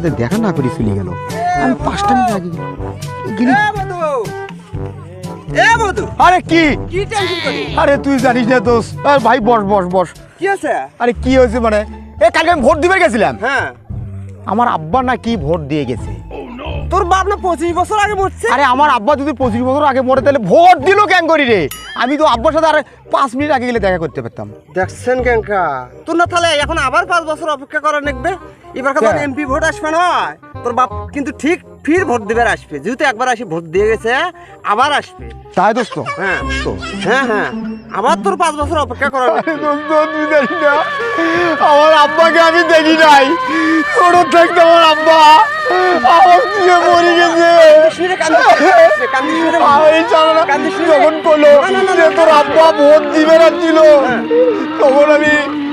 সাথে দেখা না করে চলে গেল। আমি পাঁচটা মিনিট আগে গেলি? এ বন্ধু এ বন্ধু। আরে কি? আরে তুই জানিস না দোষ। ভাই বস বস বস। কি আছে আরে কি হয়েছে মানে? এ কালকে আমি ভোট দিবে গেছিলাম। হ্যাঁ। আমার আব্বা না কি ভোট দিয়ে গেছে। তোর বাপ না পঁচিশ বছর আগে মরছে? আরে আমার আব্বা যদি পঁচিশ বছর আগে মরে তাহলে ভোট দিল কেন করি রে? আমি তো আব্বার সাথে আর পাঁচ মিনিট আগে গেলে দেখা করতে পারতাম। দেখছেন কেনকা? তোর না তাহলে এখন আবার পাঁচ বছর অপেক্ষা করা নেকবে? এবার যখন এমপি ভোট আসবে না? তোর বাপ কিন্তু ঠিক ফির ভোট দিবার আসবে। যেহেতু একবার আসি ভোট দিয়ে গেছে আবার আসবে। তাই দোস্ত? হ্যাঁ। তো হ্যাঁ হ্যাঁ। আবার তোর পাঁচ বছর অপেক্ষা করা আমার আব্বাকে আমি দেখি নাই। ছোট থাকতে আমার আব্বা। আমার দিয়ে মরে গেছে। যখন করল তোর আব্বা ভোট দিবে না ছিল তখন আমি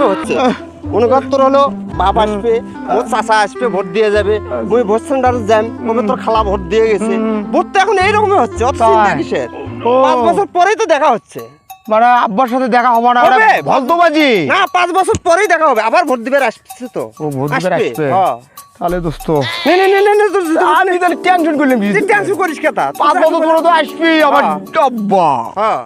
তো হচ্ছে। মনে কর তোর হলো বাপ আসবে মোর চাচা আসবে ভোট দিয়ে যাবে। মুই ভোট সেন্টারে যাম কবে তোর খালা ভোট দিয়ে গেছে। ভোট তো এখন এইরকমই হচ্ছে অত চিন্তা কিসের? পাঁচ বছর পরেই তো দেখা হচ্ছে। মানে আব্বার সাথে দেখা হবে। না। ভদ্রবাজি? না পাঁচ বছর পরেই দেখা হবে আবার ভোট দিবে আসছে তো। ও ভোট দিবার আসবে হ্যাঁ। তাহলে দোস্ত নে নে নে নে আমি তাহলে টেনশন করলাম টেনশন করিস কথা পাঁচ বছর পরে তো আসবি আমার হ্যাঁ। আব্বা। হ্যাঁ।